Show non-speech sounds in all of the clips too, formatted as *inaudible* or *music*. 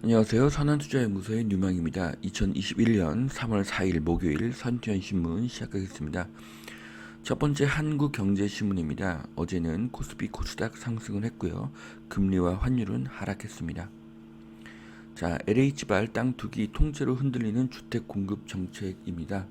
안녕하세요. 선한투자연구소의 뉴망입니다. 2021년 3월 4일 목요일 선투연신문 시작하겠습니다. 첫 번째 한국경제신문입니다. 어제는 코스피 코스닥 상승을 했고요. 금리와 환율은 하락했습니다. 자, LH발 땅 투기 통째로 흔들리는 주택 공급 정책입니다.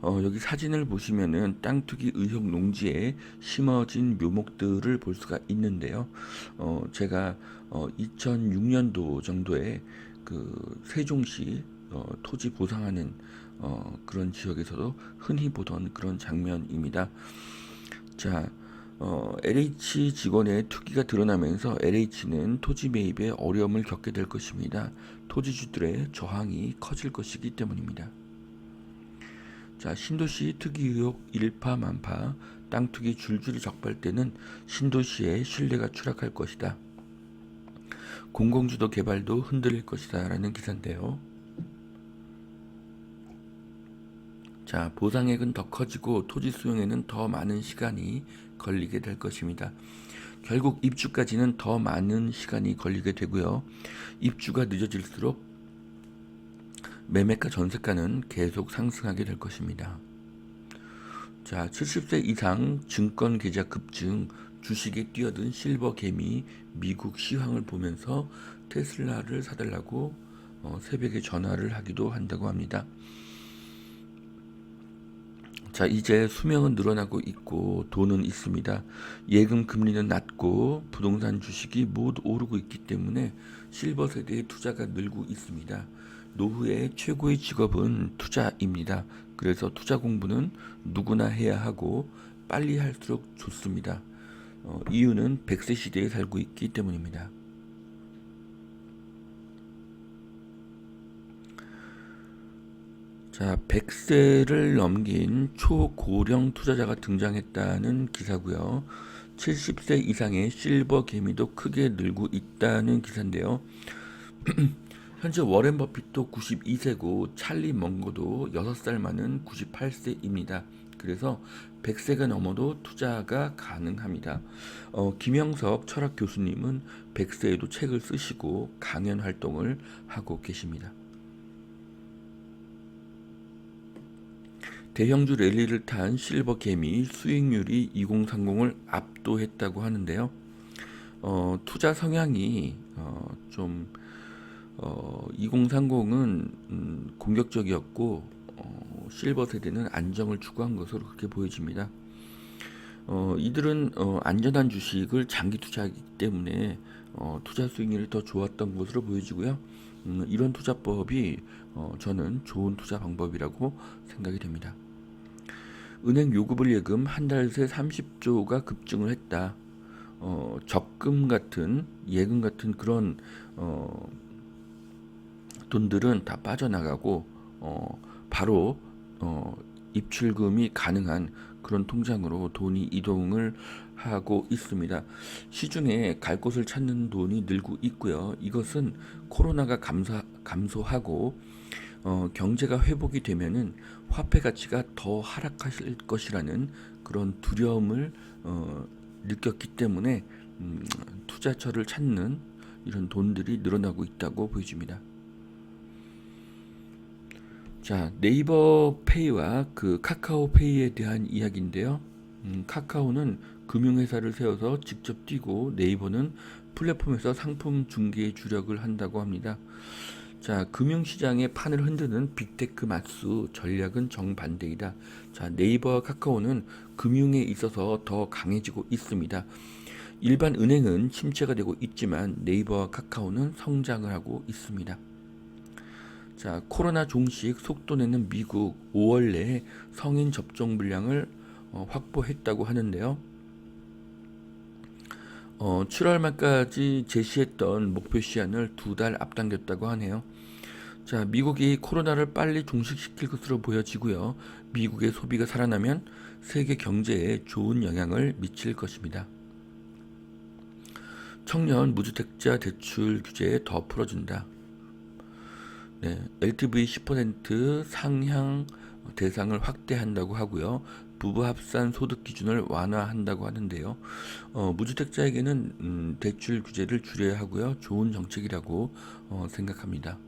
어, 여기 사진을 보시면은 땅 투기 의혹 농지에 심어진 묘목들을 볼 수가 있는데요. 어, 제가 어, 2006년도 정도에 그 세종시 어, 토지 보상하는 어, 그런 지역에서도 흔히 보던 그런 장면입니다. 자, 어, LH 직원의 투기가 드러나면서 LH는 토지 매입에 어려움을 겪게 될 것입니다. 토지주들의 저항이 커질 것이기 때문입니다. 자, 신도시 투기 의혹 일파만파, 땅 투기 줄줄이 적발되는 신도시의 신뢰가 추락할 것이다. 공공주도 개발도 흔들릴 것이다. 라는 기사인데요. 자, 보상액은 더 커지고 토지 수용에는 더 많은 시간이 걸리게 될 것입니다. 결국 입주까지는 더 많은 시간이 걸리게 되고요. 입주가 늦어질수록 매매가 전세가는 계속 상승하게 될 것입니다. 자, 70세 이상 증권 계좌 급증, 주식에 뛰어든 실버 개미 미국 시황을 보면서 테슬라를 사달라고 어, 새벽에 전화를 하기도 한다고 합니다. 자, 이제 수명은 늘어나고 있고 돈은 있습니다. 예금 금리는 낮고 부동산 주식이 모두 오르고 있기 때문에 실버 세대의 투자가 늘고 있습니다. 노후의 최고의 직업은 투자입니다. 그래서 투자 공부는 누구나 해야 하고 빨리 할수록 좋습니다. 어, 이유는 100세 시대에 살고 있기 때문입니다. 자, 100세를 넘긴 초고령 투자자가 등장했다는 기사고요. 70세 이상의 실버 개미도 크게 늘고 있다는 기사인데요. *clears throat* 현재 워렌 버핏도 92세고 찰리 먼거도 6살 많은 98세입니다. 그래서 100세가 넘어도 투자가 가능합니다. 어, 김영석 철학 교수님은 100세에도 책을 쓰시고 강연 활동을 하고 계십니다. 대형주 랠리를 탄 실버 개미 수익률이 2030을 압도했다고 하는데요. 어, 투자 성향이 어, 좀 어, 2030은 음, 공격적이었고 어, 실버 세대는 안정을 추구한 것으로 그렇게 보여집니다. 어, 이들은 어, 안전한 주식을 장기 투자하기 때문에 어, 투자 수익률이 더 좋았던 것으로 보여지고요. 음, 이런 투자법이 어, 저는 좋은 투자 방법이라고 생각이 됩니다. 은행 요구불 예금 한 달 새 30조가 급증을 했다. 어, 적금 같은 예금 같은 그런 어, 돈들은 다 빠져나가고 어, 바로 어, 입출금이 가능한 그런 통장으로 돈이 이동을 하고 있습니다. 시중에 갈 곳을 찾는 돈이 늘고 있고요. 이것은 코로나가 감소, 감소하고 어, 경제가 회복이 되면은 화폐 가치가 더 하락하실 것이라는 그런 두려움을 어, 느꼈기 때문에 음, 투자처를 찾는 이런 돈들이 늘어나고 있다고 보여집니다. 자, 네이버 페이와 그 카카오 페이에 대한 이야기인데요. 음, 카카오는 금융회사를 세워서 직접 뛰고 네이버는 플랫폼에서 상품 중개에 주력을 한다고 합니다. 자, 금융시장의 판을 흔드는 빅테크 맞수 전략은 정반대이다. 자, 네이버와 카카오는 금융에 있어서 더 강해지고 있습니다. 일반 은행은 침체가 되고 있지만 네이버와 카카오는 성장을 하고 있습니다. 자, 코로나 종식 속도 내는 미국 5월 내에 성인 접종 물량을 어, 확보했다고 하는데요. 어, 7월 말까지 제시했던 목표 시한을 두 달 앞당겼다고 하네요. 자, 미국이 코로나를 빨리 종식시킬 것으로 보여지고요. 미국의 소비가 살아나면 세계 경제에 좋은 영향을 미칠 것입니다. 청년 무주택자 대출 규제 더 풀어준다. 네, LTV 10% 상향 대상을 확대한다고 하고요. 부부 합산 소득 기준을 완화한다고 하는데요. 어, 무주택자에게는 음, 대출 규제를 줄여야 하고요. 좋은 정책이라고 어, 생각합니다.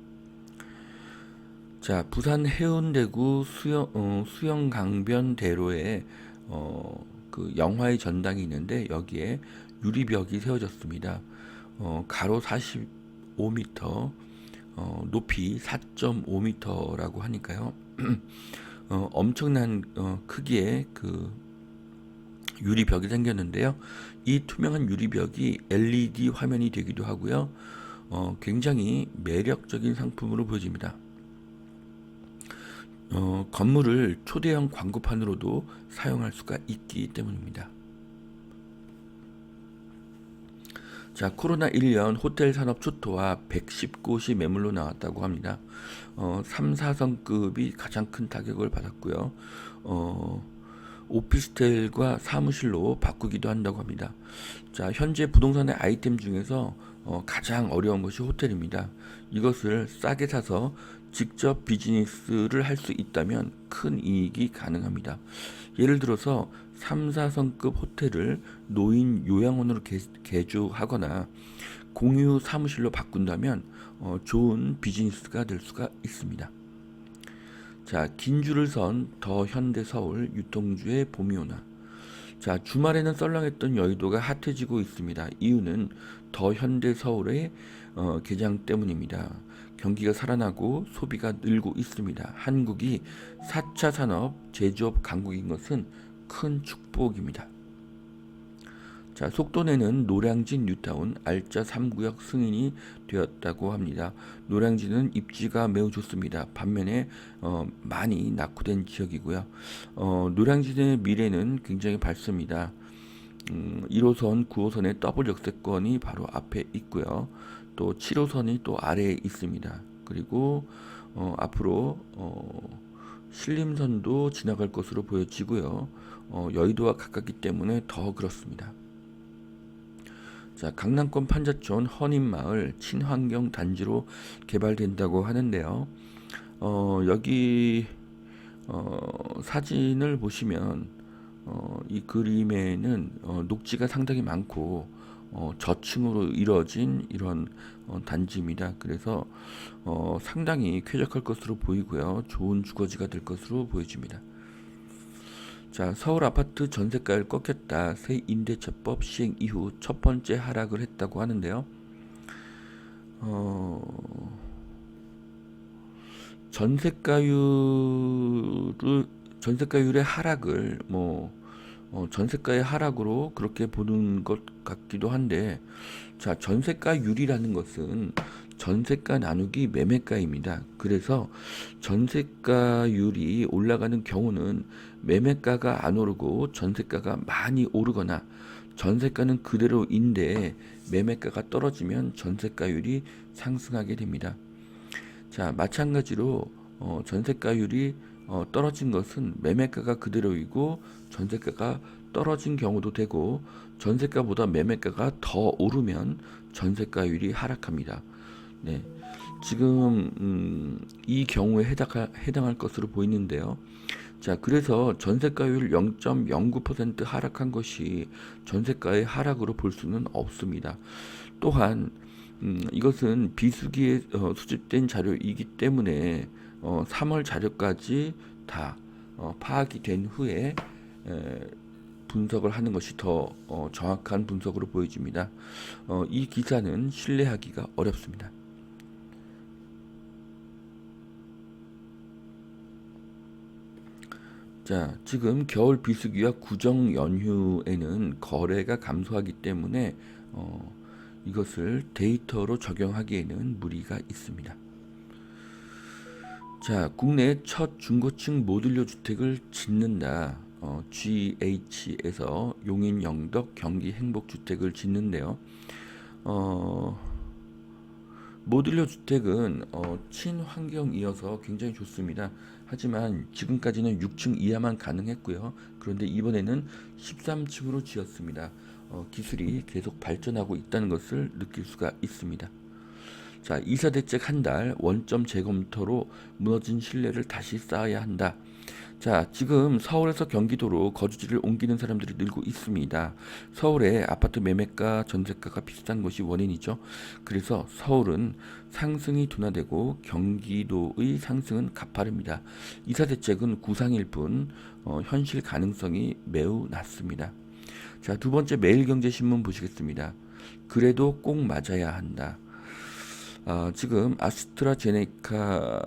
자, 부산 해운대구 수영, 어, 수영 강변 대로에 어, 그 영화의 전당이 있는데 여기에 유리벽이 세워졌습니다. 어, 가로 45m, 어, 높이 4.5m라고 하니까요. *clears throat* 어, 엄청난 어, 크기의 그 유리벽이 생겼는데요. 이 투명한 유리벽이 LED 화면이 되기도 하고요. 어, 굉장히 매력적인 상품으로 보여집니다. 어, 건물을 초대형 광고판으로도 사용할 수가 있기 때문입니다. 자, 코로나 1년 호텔 산업 초토화 110곳이 매물로 나왔다고 합니다. 어, 3, 4성급이 가장 큰 타격을 받았고요. 어, 오피스텔과 사무실로 바꾸기도 한다고 합니다. 자, 현재 부동산의 아이템 중에서 어, 가장 어려운 것이 호텔입니다. 이것을 싸게 사서 직접 비즈니스를 할 수 있다면 큰 이익이 가능합니다. 예를 들어서 3, 4성급 호텔을 노인 요양원으로 개, 개조하거나 공유 사무실로 바꾼다면 어, 좋은 비즈니스가 될 수가 있습니다. 자, 긴 줄을 선 더 현대 서울 유통주의 봄이 오나. 자, 주말에는 썰렁했던 여의도가 핫해지고 있습니다. 이유는 더 현대 서울의 어, 개장 때문입니다. 경기가 살아나고 소비가 늘고 있습니다. 한국이 4차 산업 제조업 강국인 것은 큰 축복입니다. 자, 속도내는 노량진 뉴타운 알짜 3구역 승인이 되었다고 합니다. 노량진은 입지가 매우 좋습니다. 반면에 어, 많이 낙후된 지역이고요. 어, 노량진의 미래는 굉장히 밝습니다. 음, 1호선, 9호선의 더블 역세권이 바로 앞에 있고요. 또 7호선이 또 아래에 있습니다. 그리고 어, 앞으로 어, 신림선도 지나갈 것으로 보여지고요. 어, 여의도와 가깝기 때문에 더 그렇습니다. 자, 강남권 판자촌 허님마을 친환경 단지로 개발된다고 하는데요. 어, 여기 어, 사진을 보시면 어, 이 그림에는 어, 녹지가 상당히 많고 어, 저층으로 이루어진 이런 어, 단지입니다. 그래서 어, 상당히 쾌적할 것으로 보이고요. 좋은 주거지가 될 것으로 보여집니다. 자, 서울 아파트 전세가를 꺾였다. 새 임대차법 시행 이후 첫 번째 하락을 했다고 하는데요. 어, 전세가율을 전세가율의 하락을 뭐 어, 전세가의 하락으로 그렇게 보는 것 같기도 한데 자 전세가율이라는 것은 전세가 나누기 매매가입니다. 그래서 전세가율이 올라가는 경우는 매매가가 안 오르고 전세가가 많이 오르거나 전세가는 그대로인데 매매가가 떨어지면 전세가율이 상승하게 됩니다. 자 마찬가지로 어, 전세가율이 어, 떨어진 것은 매매가가 그대로이고 전세가가 떨어진 경우도 되고 전세가보다 매매가가 더 오르면 전세가율이 하락합니다. 네. 지금 음, 이 경우에 해당할, 해당할 것으로 보이는데요. 자, 그래서 전세가율 0.09% 하락한 것이 전세가의 하락으로 볼 수는 없습니다. 또한 음, 이것은 비수기에 어, 수집된 자료이기 때문에 어, 3월 자료까지 다 어, 파악이 된 후에 에, 분석을 하는 것이 더 어, 정확한 분석으로 보여집니다. 어, 이 기사는 신뢰하기가 어렵습니다. 자, 지금 겨울 비수기와 구정 연휴에는 거래가 감소하기 때문에 어, 이것을 데이터로 적용하기에는 무리가 있습니다. 자, 국내 첫 중고층 모듈러 주택을 짓는다. 어, GH에서 용인 영덕 경기 행복 주택을 짓는데요. 어, 모듈러 주택은 어, 친환경이어서 굉장히 좋습니다. 하지만 지금까지는 6층 이하만 가능했고요. 그런데 이번에는 13층으로 지었습니다. 어, 기술이 계속 발전하고 있다는 것을 느낄 수가 있습니다. 자, 이사 대책 한 달 원점 재검토로 무너진 신뢰를 다시 쌓아야 한다. 자, 지금 서울에서 경기도로 거주지를 옮기는 사람들이 늘고 있습니다. 서울의 아파트 매매가, 전세가가 비싼 것이 원인이죠. 그래서 서울은 상승이 둔화되고 경기도의 상승은 가파릅니다. 이사 대책은 구상일 뿐 어, 현실 가능성이 매우 낮습니다. 자, 두 번째 매일경제신문 보시겠습니다. 그래도 꼭 맞아야 한다. 아, 지금 아스트라제네카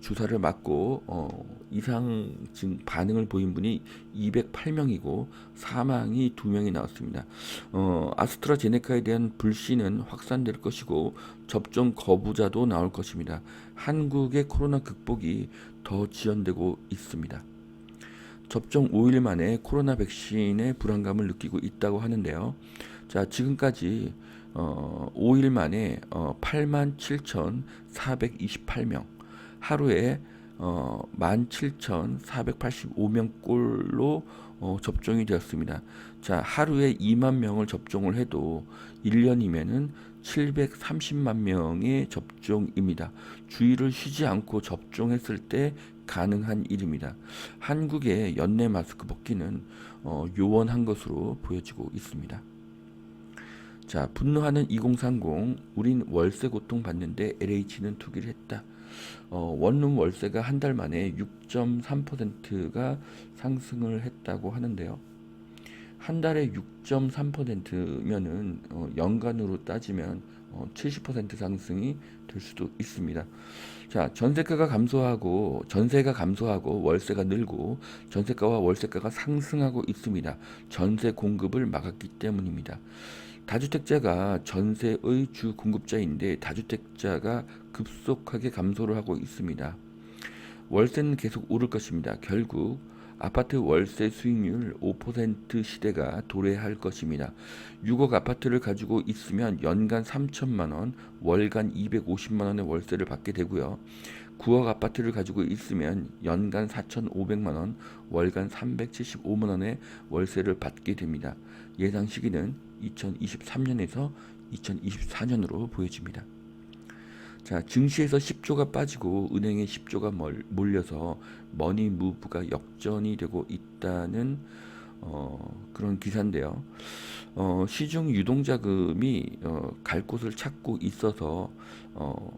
주사를 맞고 어, 이상 증 반응을 보인 분이 208명이고 사망이 2명이 나왔습니다. 어, 아스트라제네카에 대한 불신은 확산될 것이고 접종 거부자도 나올 것입니다. 한국의 코로나 극복이 더 지연되고 있습니다. 접종 5일 만에 코로나 백신의 불안감을 느끼고 있다고 하는데요. 자, 지금까지 어, 5일 만에 어, 87,428명, 하루에 어, 17,485명 꼴로 어, 접종이 되었습니다. 자, 하루에 2만 명을 접종을 해도 1년이면은 730만 명의 접종입니다. 주의를 쉬지 않고 접종했을 때 가능한 일입니다. 한국의 연내 마스크 벗기는 어, 요원한 것으로 보여지고 있습니다. 자, 분노하는 2030 우린 월세 고통 받는데 LH는 투기를 했다. 어, 원룸 월세가 한 달 만에 6.3%가 상승을 했다고 하는데요. 한 달에 6.3%면은 어, 연간으로 따지면 어, 70% 상승이 될 수도 있습니다. 자, 전세가가 감소하고 전세가 감소하고 월세가 늘고 전세가와 월세가가 상승하고 있습니다. 전세 공급을 막았기 때문입니다. 다주택자가 전세의 주 공급자인데 다주택자가 급속하게 감소를 하고 있습니다. 월세는 계속 오를 것입니다. 결국 아파트 월세 수익률 5% 시대가 도래할 것입니다. 6억 아파트를 가지고 있으면 연간 3천만 원, 월간 250만 원의 월세를 받게 되고요. 9억 아파트를 가지고 있으면 연간 4,500만 원, 월간 375만 원의 월세를 받게 됩니다. 예상 시기는 2023년에서 2024년으로 보여집니다. 자, 증시에서 10조가 빠지고 은행에 10조가 몰려서 머니 무브가 역전이 되고 있다는 어, 그런 기사인데요. 어, 시중 유동 자금이 어, 갈 곳을 찾고 있어서 어,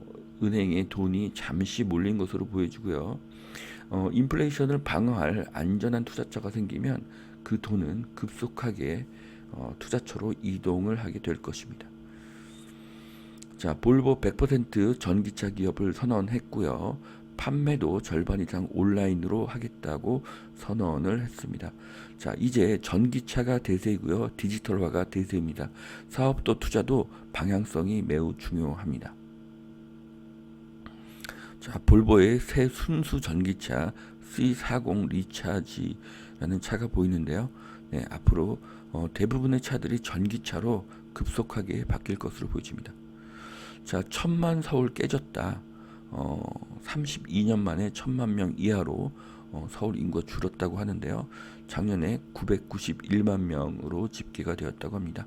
은행에 돈이 잠시 몰린 것으로 보여지고요. 어, 인플레이션을 방어할 안전한 투자처가 생기면 그 돈은 급속하게 어, 투자처로 이동을 하게 될 것입니다. 자, 볼보 100% 전기차 기업을 선언했고요. 판매도 절반 이상 온라인으로 하겠다고 선언을 했습니다. 자, 이제 전기차가 대세이고요. 디지털화가 대세입니다. 사업도 투자도 방향성이 매우 중요합니다. 자, 볼보의 새 순수 전기차 C40 리차지라는 차가 보이는데요. 네, 앞으로 어, 대부분의 차들이 전기차로 급속하게 바뀔 것으로 보여집니다. 자, 천만 서울 깨졌다. 어, 32년 만에 천만 명 이하로 어, 서울 인구가 줄었다고 하는데요. 작년에 991만 명으로 집계가 되었다고 합니다.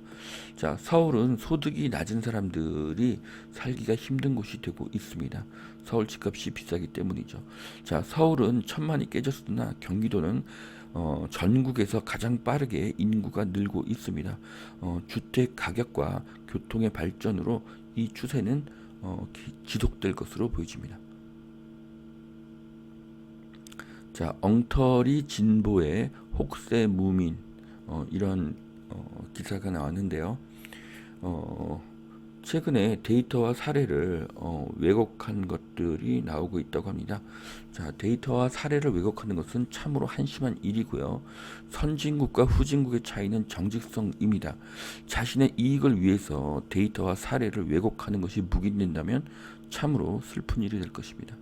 자, 서울은 소득이 낮은 사람들이 살기가 힘든 곳이 되고 있습니다. 서울 집값이 비싸기 때문이죠. 자, 서울은 천만이 깨졌으나 경기도는 어, 전국에서 가장 빠르게 인구가 늘고 있습니다. 어, 주택 가격과 교통의 발전으로 이 추세는 어, 기, 지속될 것으로 보여집니다. 자, 엉터리 진보의 혹세 무민 어, 이런 어, 기사가 나왔는데요. 어, 최근에 데이터와 사례를 어, 왜곡한 것들이 나오고 있다고 합니다. 자, 데이터와 사례를 왜곡하는 것은 참으로 한심한 일이고요. 선진국과 후진국의 차이는 정직성입니다. 자신의 이익을 위해서 데이터와 사례를 왜곡하는 것이 묵인된다면 참으로 슬픈 일이 될 것입니다.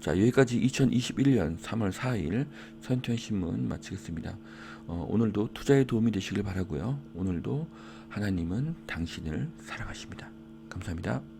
자, 여기까지 2021년 3월 4일 선투현 신문 마치겠습니다. 어, 오늘도 투자에 도움이 되시길 바라고요. 오늘도 하나님은 당신을 사랑하십니다. 감사합니다.